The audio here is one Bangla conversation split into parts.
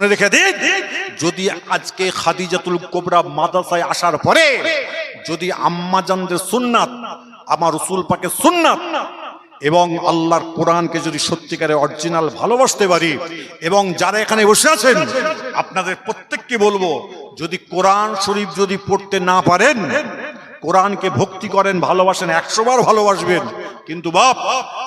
রেখে দিন। যদি আজকে খাদিজাতুল কোবরা মাদ্রাসায় আসার পরে যদি আম্মাজানদের সুন্নাত, আমার রসুল পাকে সুন্নাত, এবং আল্লাহর কোরআনকে যদি সত্যিকারে অরিজিনাল ভালোবাসতে পারি, এবং যারা এখানে বসে আছেন, আপনাদের প্রত্যেককে বলব, যদি কোরআন শরীফ যদি পড়তে না পারেন কোরআনকে ভক্তি করেন, ভালোবাসেন, একশো বার ভালোবাসবেন। কিন্তু বাপ,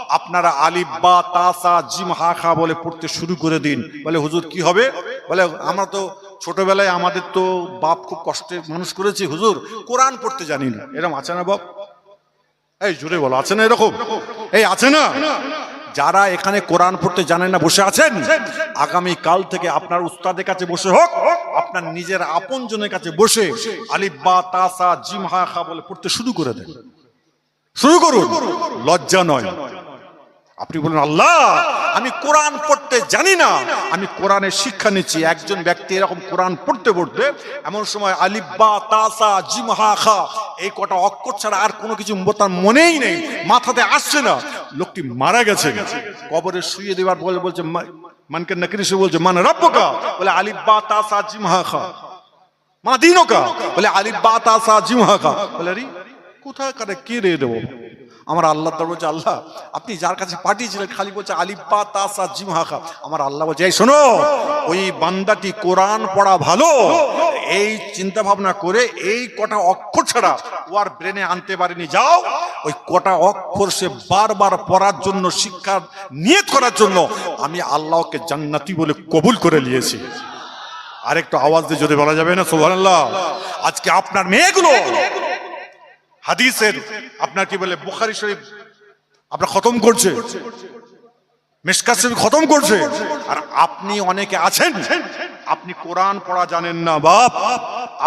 আপনারা আলিফ, বা তাসা জিম, হা, খা বলে পড়তে শুরু করে দিন। বলে, হুজুর, কি হবে? বলে, আমরা তো ছোটবেলায় আমাদের তো বাপ খুব কষ্টে মানুষ করেছি, হুজুর। কোরআন পড়তে জানি না। এরকম আছে না বাপ? এই জুড়ে বলো, আছে না এরকম? এই, আছে না? যারা এখানে কোরআন পড়তে জানেন না, বসে আছেন? আগামী কাল থেকে আপনার উস্তাদের কাছে বসে হোক আপনার নিজের আপনজনের কাছে বসে আলিফ, বা তাসা জিম, হা, খা বলে পড়তে শুরু করে দেন। শুরু করুন। লজ্জা নয়। আপনি বলুন, আল্লাহ, আমি কোরআন পড়তে জানি না। আমি কোরআনের শিক্ষা নিচ্ছি। একজন ব্যক্তি এরকম কোরআন পড়তে পড়তে এমন সময় আলিব্বা তাসা জিমহা খা, এই কটা অক্ষর ছাড়া আর কোনো কিছু তার মনেই নেই, মাথাতে আসছে না। লোকটি মারা গেছে। কবরে শুয়ে দেওয়ার বলে বলছে মানকে নাকি সে বলছে, মান রব্বকা? বলে আলিব্বা তাসা জিমহা খা। মা দিনকা? বলে আলিব্বা তাসা জিমহা খা। বলে, আরে, কোথায় কারে, কে রে দেবো? আমার আল্লাহ তার বলছে, আল্লাহ, আপনি যার কাছে পাঠিয়েছিলেন, খালি বলছে আলিব্বা তাসা জিমহাখা আমার আল্লাহ বলছে, এই শোনো, ওই বান্দাটি কোরআন পড়া ভালো, এই চিন্তা ভাবনা করে, এই কটা অক্ষর ছাড়া ও আর ব্রেনে আনতে পারেনি। যাও ওই কটা অক্ষর সে বারবার পড়ার জন্য, শিক্ষা নিয়ত করার জন্য আমি আল্লাহকে জান্নাতি বলে কবুল করে নিয়েছি। আরেকটু আওয়াজ দিয়ে যদি বলা যাবে না, সুবহানাল্লাহ। আজকে আপনার মেয়েগুলো হাদিসের, আপনার কি বলে, বুখারি শরীফ, আপনার খতম করছে। শরীফ খতম করছে। আর আপনি অনেকে আছেন, আপনি কোরআন পড়া জানেন না, বাপ।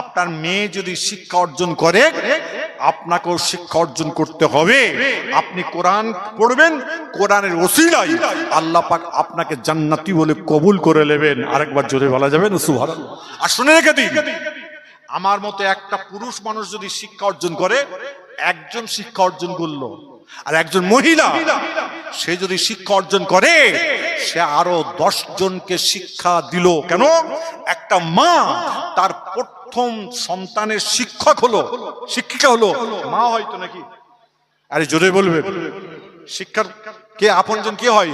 আপনার মেয়ে যদি শিক্ষা অর্জন করে আপনাকেও শিক্ষা অর্জন করতে হবে। আপনি কোরআন পড়বেন, কোরআনের ওসিলাই আল্লাহ পাক আপনাকে জান্নাতি বলে কবুল করে নেবেন। আরেকবার জোরে বলা যাবে আর শুনে রেখে দিন আমার মতো একটা পুরুষ মানুষ যদি শিক্ষা অর্জন করে, একজন শিক্ষা অর্জন করল আর একজন মহিলা, সে যদি শিক্ষা অর্জন করে, সে আরও দশ জনকে শিক্ষা দিল। কেন? একটা মা তার প্রথম সন্তানের শিক্ষক হলো শিক্ষিকা হলো। মা হয়তো নাকি? আরে জোরে বলবে। শিক্ষার কে আপনজন কে হয়?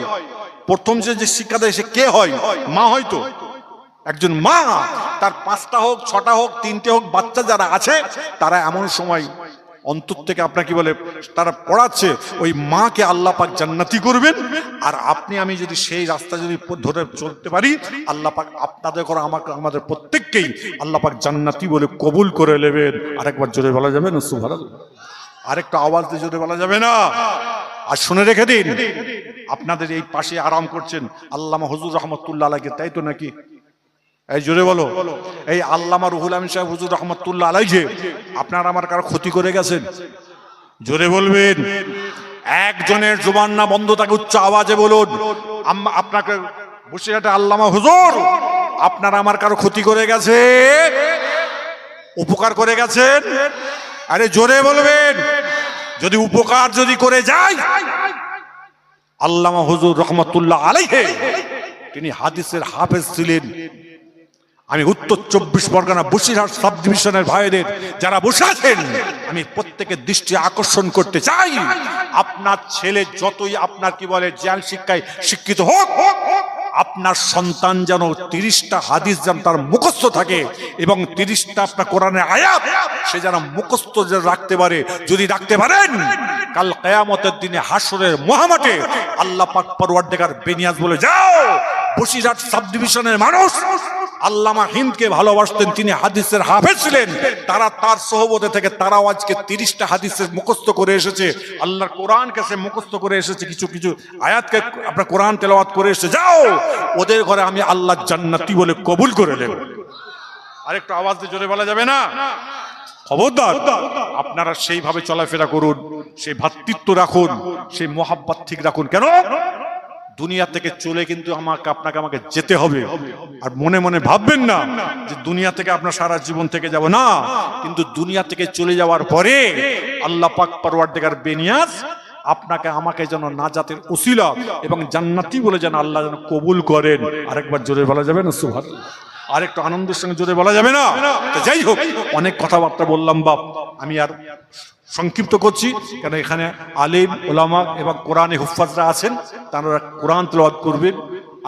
প্রথম যে যে শিক্ষা দেয় সে কে হয়? মা হয়তো। একজন মা। তার পাঁচটা হোক ছটা হোক তিনটে হোক বাচ্চা যারা আছে তারা এমন সময় অন্তর থেকে আপনার কি বলে, তারা পড়াচ্ছে, ওই মাকে আল্লাহ পাক জান্নাতি করবেন। আর আপনি, আমি যদি সেই রাস্তা যদি ধরে চলতে পারি, আল্লাহ পাক আপনাদের করে আমাকে, আমাদের প্রত্যেককেই আল্লাহ পাক জান্নাতি বলে কবুল করে নেবেন। আরেকবার জোরে বলা যাবে না? সুভার আরেকটা আওয়াজ দিয়ে জোরে বলা যাবে না? আর শুনে রেখে দিন। আপনাদের এই পাশে আরাম করছেন। আল্লামা হুজুর রহমতুল্লাহ আলাইকে, তাই তো নাকি? এই জোরে বলো। এই আল্লামা রুহুল আমিন সাহেব হুজুর রহমতুল্লাহ আলাই যে, আপনার আমার কারও ক্ষতি করে গেছেন? জোরে বলবেন। একজনের জোবান না বন্ধ, তাকে উচ্চ আওয়াজে বলুন। আপনাকে বসিরহাটে আল্লামা হুজুর, আপনার আমার কারও ক্ষতি করে গেছে? উপকার করে গেছেন? আরে জোরে বলবেন। যদি উপকার যদি করে যায়, আল্লামা হুজুর রহমতুল্লাহ আলাইহে, তিনি হাদিসের হাফেজ ছিলেন। আমি উত্তর চব্বিশ পরগনা বসিরহাট সাব ডিভিশনের ভাইদের যারা বসে আছেন, আমি প্রত্যেকের দৃষ্টি আকর্ষণ করতে চাই। আপনার ছেলে যতই আপনার কি বলে জ্ঞান শিক্ষায় শিক্ষিত হোক, আপনার সন্তান যেন তিরিশটা হাদিস যেন তার মুখস্থ থাকে এবং তিরিশটা আপনার কোরআনের আয়াত সে যেন মুখস্থ রাখতে পারে, যদি রাখতে পারেন, কাল কেয়ামতের দিনে হাসরের মহামাঠে আল্লাহ পাক পরওয়ার দেখার বেনিয়াজ বলে, যাও, বসিরহাট সাব ডিভিশনের মানুষ আল্লামা হিন্দকে ভালোবাসতেন, তিনি হাদিসের হাফেজ ছিলেন। তারা তার সহবতে থেকে তারাও আজকে তিরিশটা হাদিসের মুখস্থ করে এসেছে। আল্লাহর কোরআন কাছে মুখস্থ করে এসেছে, কিছু কিছু আয়াতকে আপনার কোরআন তেলাওয়াত করে এসেছে। যাও! ওদের ঘরে আমি আল্লাহ জান্নাতি বলে কবুল করে নেব। আরেকটু আওয়াজ দিয়ে জোরে বলা যাবে না? খবরদার, আপনারা সেইভাবে চলাফেরা করুন, সেই ভাতৃত্ব রাখুন, সেই মোহাব্বত ঠিক রাখুন। কেন? দুনিয়া থেকে চলে কিন্তু আমাকে, আপনাকে আমাকে যেতে হবে। আর মনে মনে ভাববেন না যে দুনিয়া থেকে আপনার সারা জীবন থেকে যাব। না, কিন্তু দুনিয়া থেকে চলে যাওয়ার পরে আল্লাহ পাক পরওয়ার দেখার বেনিয়াস আপনাকে আমাকে যেন না নাজাতের উসিলা এবং জান্নাতি বলে যেন আল্লাহ যেন কবুল করেন। আরেকবার জোরে বলা যাবে না? সুভার আর একটু আনন্দের সঙ্গে জোরে বলা যাবে না? যাই হোক, অনেক কথাবার্তা বললাম বাপ। আমি আর সংক্ষিপ্ত করছি কেন এখানে আলিম ওলামা এবং কোরআনে হুফাজরা আছেন তারা কোরআন তেলাওয়াত করবেন।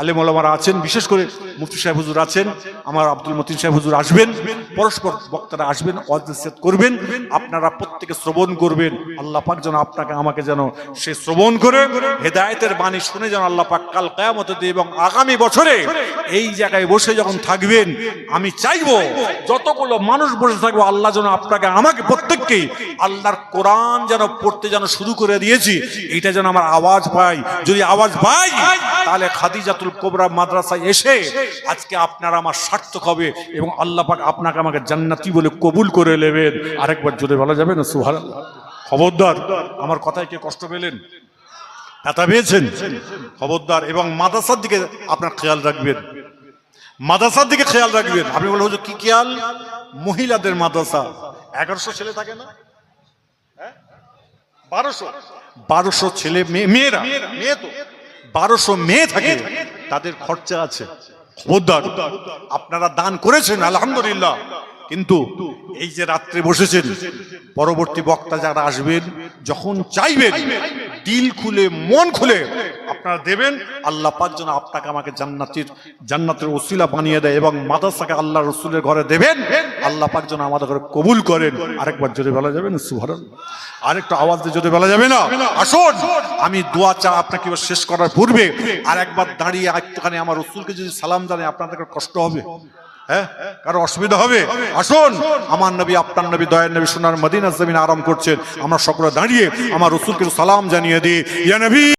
আলেম ওলামারা আছেন, বিশেষ করে মুফতি সাহেব হুজুর আছেন, আমার আব্দুল মতিন সাহেব হুজুর আসবেন, পরস্পর বক্তারা আসবেন অজেদ করবেন, আপনারা প্রত্যেকে শ্রবণ করবেন, আল্লাহ পাক যেন আপনাকে, আমাকে যেন সে শ্রবণ করে, হেদায়েতের বাণী শুনে যেন আল্লাহ পাক কাল কেয়ামতে এবং আগামী বছরে এই জায়গায় বসে যখন থাকবেন, আমি চাইব যতগুলো মানুষ বসে থাকব, আল্লাহ যেন আপনাকে, আমাকে প্রত্যেককেই আল্লাহর কোরআন যেন পড়তে যেন শুরু করে দিয়েছি। এটা যেন আমার আওয়াজ পাই যদি আওয়াজ পাই, তাহলে খাদিজাতুল কোবরা মাদ্রাসায় এসে আজকে আপনারা আমার সার্থক হবে এবং আল্লাহ পাক আপনাকে আমাকে জান্নাতি বলে কবুল করে নেবেন। আরেকবার জোরে বলা যাবে না? সুহার খবরদার, আমার কথায় কে কষ্ট পেলেন? ব্যথা পেয়েছেন? খবরদার, এবং মাদ্রাসার দিকে আপনার খেয়াল রাখবেন। মাদ্রাসার দিকে খেয়াল রাখবেন। আপনি বলে হুজুর, কি খেয়াল? মহিলাদের মাদ্রাসা। এগারোশো ছেলে থাকে না? হ্যাঁ? বারোশো। বারোশো ছেলে মেয়ে, মেয়েরা। মেয়ে তো। বারোশো মেয়ে থাকে, তাদের খরচা আছে। খবরদার, আপনারা দান করেছেন, আলহামদুলিল্লাহ। কিন্তু এই যে রাত্রে বসেছেন, পরবর্তী বক্তা যারা আসবেন, যখন চাইবেন, দিল খুলে, মন খুলে আপনারা দেবেন। আল্লাহ পাক যেন আপনাকে আমাকে জান্নাতের জান্নাতের ওসিলা বানিয়ে দেয় এবং মাদ্রাসাকে আল্লাহ রসুলের ঘরে দেবেন। আল্লাহ পাক যেন আমাদের ঘরে কবুল করেন। আরেকবার জোরে বলা যাবে না? আরেকটু আওয়াজ দিয়ে জোরে বলা যাবে না? আসুন। আমি দোয়া চা আপনাকে শেষ করার পূর্বে। আর একবার দাঁড়িয়ে একটুখানি আমার রসুলকে যদি সালাম জানাই, আপনাদের কষ্ট হবে? হ্যাঁ? কারও অসুবিধা হবে? আসুন। আমার নবী, আপনার নবী, দয়ার নবী সোনার মদিনা জমিন আরাম করছেন। আমরা সকলে দাঁড়িয়ে আমার রসুলকে সালাম জানিয়ে দিই। ইয়া নবী!